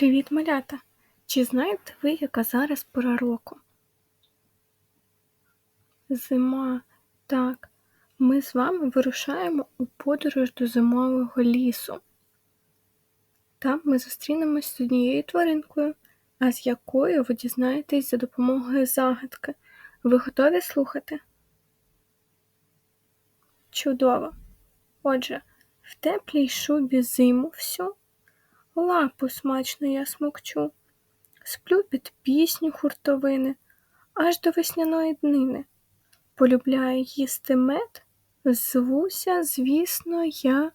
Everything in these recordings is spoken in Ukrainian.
Привіт, малята! Чи знаєте ви, яка зараз пора року? Зима. Так, ми з вами вирушаємо у подорож до зимового лісу. Там ми зустрінемось з однією тваринкою, а з якою ви дізнаєтесь за допомогою загадки. Ви готові слухати? Чудово! Отже, в теплій шубі зиму всю лапу смачно я смокчу, сплю під пісню хуртовини, аж до весняної днини. Полюбляю їсти мед, звуся, звісно, я.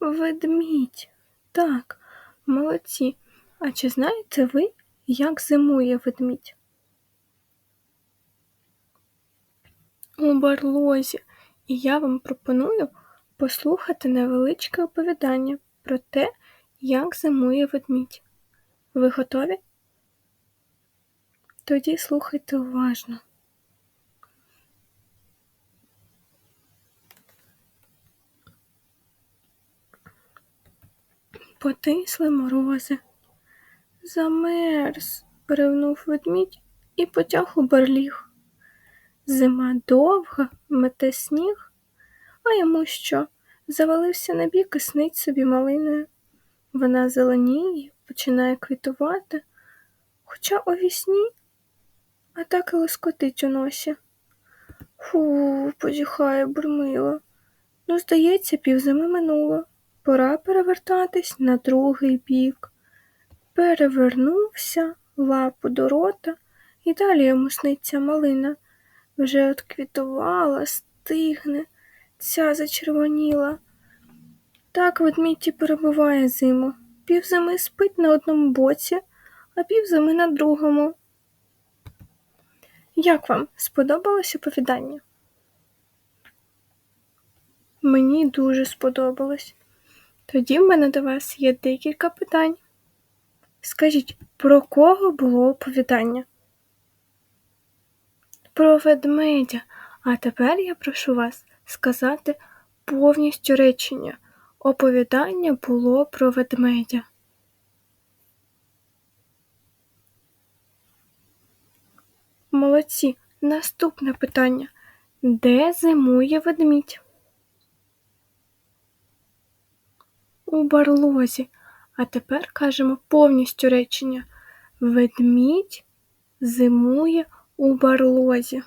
Ведмідь. Так, молодці. А чи знаєте ви, як зимує ведмідь? У барлозі, і я вам пропоную послухати невеличке оповідання про те, як зимує ведмідь. Ви готові? Тоді слухайте уважно. Потисли морози. Замерз, ревнув ведмідь і потяг у барліг. Зима довга, мете сніг, а йому що? Завалився на бік і снить собі малиною. Вона зеленіє, починає квітувати, хоча у вісні, а так і лоскотить у носі. Фу, позіхає бурмило. Ну, здається, півзими минуло. Пора перевертатись на другий бік. Перевернувся лапу до рота, і далі йому сниться малина. Вже отквітувала, стигне, ця зачервоніла. Так ведмідь перебуває зиму. Півзими спить на одному боці, а півзими на другому. Як вам сподобалось оповідання? Мені дуже сподобалось. Тоді в мене до вас є декілька питань. Скажіть, про кого було оповідання? Про ведмедя. А тепер я прошу вас сказати повністю речення. Оповідання було про ведмедя. Молодці. Наступне питання. Де зимує ведмідь? У барлозі. А тепер кажемо повністю речення. Ведмідь зимує у барлозі.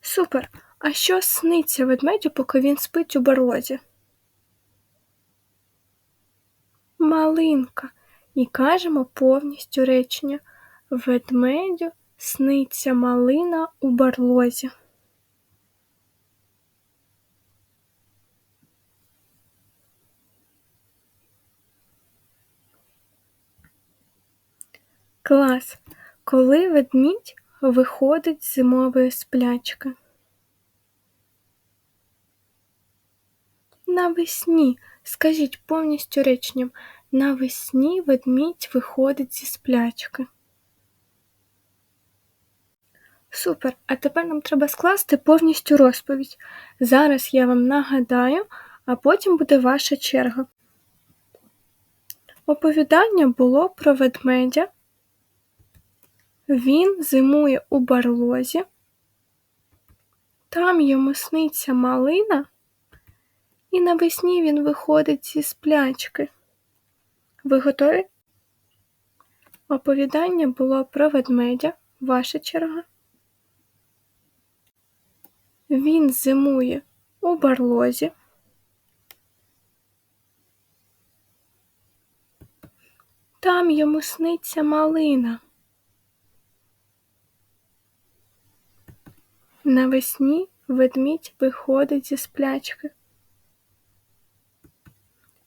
Супер! А що сниться ведмедю, поки він спить у барлозі? Малинка. І кажемо повністю речення. Ведмедю сниться малина у барлозі. Клас. Коли ведмідь виходить з зимової сплячки? Навесні. Скажіть повністю реченням. Навесні ведмідь виходить зі сплячки. Супер. А тепер нам треба скласти повністю розповідь. Зараз я вам нагадаю, а потім буде ваша черга. Оповідання було про ведмедя. Він зимує у барлозі. Там йому сниться малина, і навесні він виходить зі сплячки. Ви готові? Оповідання було про ведмедя. Ваша черга. Він зимує у барлозі. Там йому сниться малина. Навесні ведмідь виходить зі сплячки.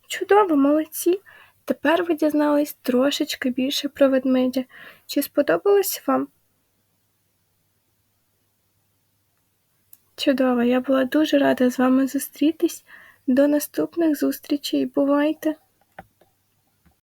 Чудово, молодці! Тепер ви дізнались трошечки більше про ведмедя. Чи сподобалось вам? Чудово, я була дуже рада з вами зустрітись. До наступних зустрічей. Бувайте!